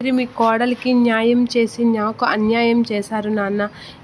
మీరు మీ కోడలికి న్యాయం చేసి నాకు అన్యాయం చేశారు నాన్న.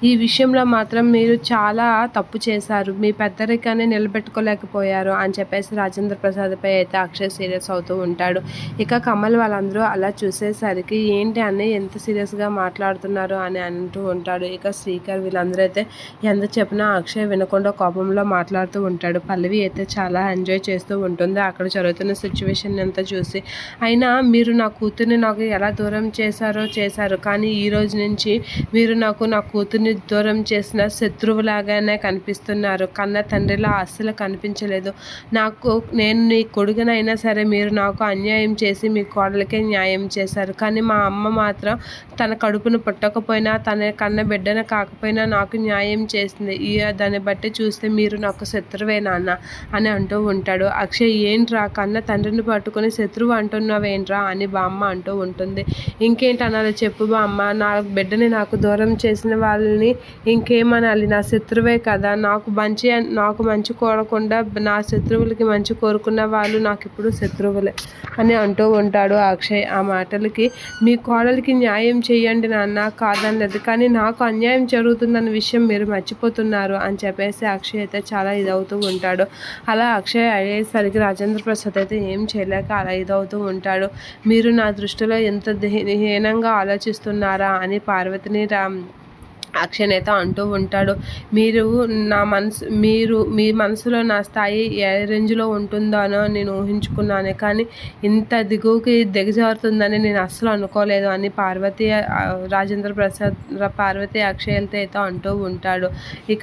ఈ విషయంలో మాత్రం మీరు చాలా తప్పు చేశారు. మీ పెద్దరికాన్ని నిలబెట్టుకోలేకపోయారు అని చెప్పేసి రాజేంద్ర ప్రసాద్పై అయితే అక్షయ్ సీరియస్ అవుతూ ఉంటాడు. ఇక కమల్ వాళ్ళందరూ అలా చూసేసరికి ఏంటి అని ఎంత సీరియస్గా మాట్లాడుతున్నారు అని అంటూ ఉంటాడు. ఇక శ్రీకర్ వీళ్ళందరూ అయితే ఎంత చెప్పినా అక్షయ్ వినకుండా కోపంలో మాట్లాడుతూ ఉంటాడు. పల్లవి అయితే చాలా ఎంజాయ్ చేస్తూ ఉంటుంది. అక్కడ జరుగుతున్న సిచ్యువేషన్ అంతా చూసి. అయినా మీరు నా కూతుర్ని నాకు ఎలా దూరం చేశారో చేశారు. కానీ ఈ రోజు నుంచి మీరు నాకు నా కూతుర్ని దూరం చేసిన శత్రువులాగానే కనిపిస్తున్నారు కన్న తండ్రిలా అస్సలు కనిపించలేదు. నాకు నేను నీ కొడుకునైనా సరే మీరు నాకు అన్యాయం చేసి మీ కోడలకే న్యాయం చేశారు. కానీ మా అమ్మ మాత్రం తన కడుపును పుట్టకపోయినా తన కన్న బిడ్డను కాకపోయినా నాకు న్యాయం చేసింది. ఈ దాన్ని బట్టి చూస్తే మీరు నాకు శత్రువే నాన్న అని అంటూ ఉంటాడు. అక్షయ్ ఏంట్రా కన్న తండ్రిని పట్టుకొని శత్రువు అంటున్నావేంట్రా అని బామ్మ అంటూ ఉంటుంది. ఇంకేంటి అనాలి చెప్పు బామ్మ. నా బిడ్డని నాకు దూరం చేసిన వాళ్ళని ఇంకేమనాలి? నా శత్రువే కదా. నాకు మంచి నాకు మంచి కోరకుండా నా శత్రువులకి మంచి కోరుకున్న వాళ్ళు నాకు ఇప్పుడు శత్రువులే అని అంటూ ఉంటాడు అక్షయ్. ఆ మాటలకి మీ కోడలికి న్యాయం చేయండి నాన్న. కాదనలేదు. కానీ నాకు అన్యాయం జరుగుతుందన్న విషయం మీరు మర్చిపోతున్నారు అని చెప్పేసి అక్షయ్ అయితే చాలా ఇదవుతూ ఉంటాడు. అలా అక్షయ్ అయ్యేసరికి రాజేంద్ర ప్రసాద్ అయితే ఏం చేయలేక అలా ఇదవుతూ ఉంటాడు. మీరు నా దృష్టిలో ఎంత హీనంగా ఆలోచిస్తున్నారా అని పార్వతిని రామ్ అక్షయ్ అయితే అంటూ ఉంటాడు. మీరు నా మనసు మీరు మీ మనసులో నా స్థాయి ఏ రేంజ్లో ఉంటుందనో నేను ఊహించుకున్నాను. కానీ ఇంత దిగువకి దిగజారుతుందని నేను అస్సలు అనుకోలేదు అని పార్వతి రాజేంద్ర ప్రసాద్ పార్వతి అక్షయలతో అయితే అంటూ ఉంటాడు. ఇక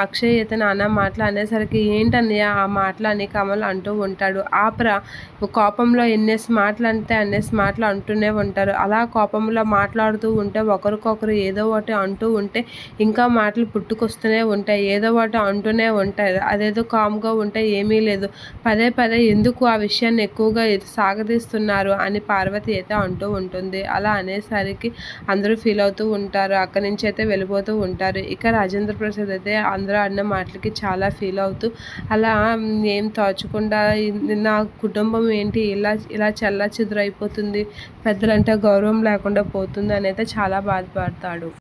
అక్షయ్ అయితే నాన్న మాటలు అనేసరికి ఏంటన్నయ్య ఆ మాటలు? అని కమల్ అంటూ ఉంటాడు. ఆపరా కోపంలో ఎన్నేసి మాటలు అంటే అన్నేసి మాటలు అంటూనే ఉంటారు. అలా కోపంలో మాట్లాడుతూ ఉంటే ఒకరికొకరు ఏదో ఒకటి అంటూ ఉంటే ఇంకా మాటలు పుట్టుకొస్తూనే ఉంటాయి. ఏదో వాటి అంటూనే ఉంటాయి. అదేదో కామ్గా ఉంటే ఏమీ లేదు. పదే పదే ఎందుకు ఆ విషయాన్ని ఎక్కువగా సాగదీస్తున్నారు అని పార్వతి అయితే అంటూ ఉంటుంది. అలా అనేసరికి అందరూ ఫీల్ అవుతూ ఉంటారు. అక్కడి నుంచి అయితే వెళ్ళిపోతూ ఉంటారు. ఇక రాజేంద్ర ప్రసాద్ అయితే అందరూ అన్న మాటలకి చాలా ఫీల్ అవుతూ అలా ఏం తోచకుండా నా కుటుంబం ఏంటి? ఇలా ఇలా చల్లా చెదురైపోతుంది పెద్దలంటే గౌరవం లేకుండా పోతుంది అని అయితే చాలా బాధపడతాడు.